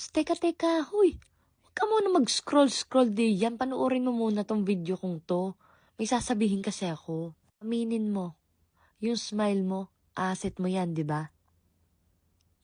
Psst, teka, teka, huy. Huwag ka muna mag-scroll-scroll di yan. Panoorin mo muna tong video kong to. May sasabihin kasi ako. Aminin mo. Yung smile mo, asset mo yan, di ba?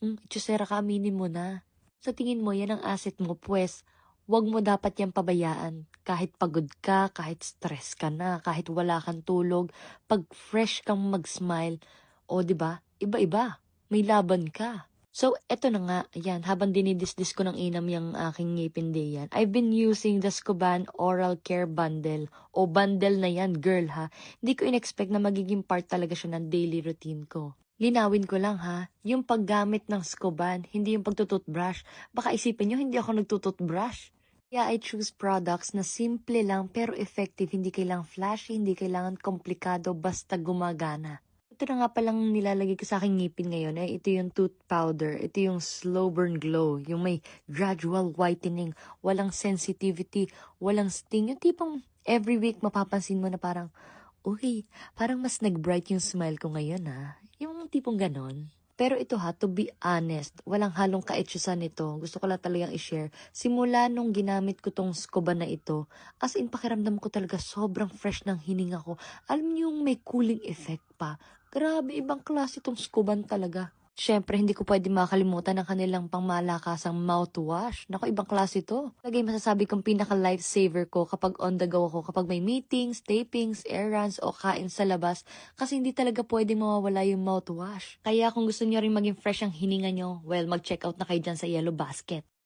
Hmm, Chusera ka, aminin mo na. Sa tingin mo, yan ang asset mo, pues, wag mo dapat yan pabayaan. Kahit pagod ka, kahit stress ka na, kahit wala kang tulog, pag fresh kang mag-smile, o di ba? Iba-iba. May laban ka. So, eto na nga, ayan, habang dinidisdis ko ng inam yung aking ngipin day yan, I've been using the Scoban Oral Care Bundle. O bundle na yan, girl ha. Hindi ko in-expect na magiging part talaga siya ng daily routine ko. Linawin ko lang ha, yung paggamit ng Scoban, hindi yung pagtututbrush. Baka isipin nyo, hindi ako nagtututbrush. Kaya I choose products na simple lang pero effective. Hindi kailangan flashy, hindi kailangan komplikado, basta gumagana. Ito na nga palang nilalagay ko sa aking ngipin ngayon. Eh, ito yung tooth powder. Ito yung slow burn glow. Yung may gradual whitening. Walang sensitivity. Walang sting. Yung tipong every week mapapansin mo na parang, uy, parang mas nag-bright yung smile ko ngayon ha. Yung tipong ganon. Pero ito ha, to be honest, walang halong kaetsusan nito. Gusto ko lang talagang i-share. Simula nung ginamit ko tong scuba na ito, as in pakiramdam ko talaga sobrang fresh ng hininga ko. Alam niyo yung may cooling effect pa. Grabe, ibang klase tong scuban talaga. Siyempre, hindi ko pwede makalimutan ang kanilang pangmalakasang mouthwash. Naku, ibang klase to. Lagay masasabi kong pinaka-lifesaver ko kapag on the go ako, kapag may meetings, tapings, errands, o kain sa labas. Kasi hindi talaga pwede mawawala yung mouthwash. Kaya kung gusto niyo rin maging fresh ang hininga nyo, well, mag-check out na kayo dyan sa Yellow Basket.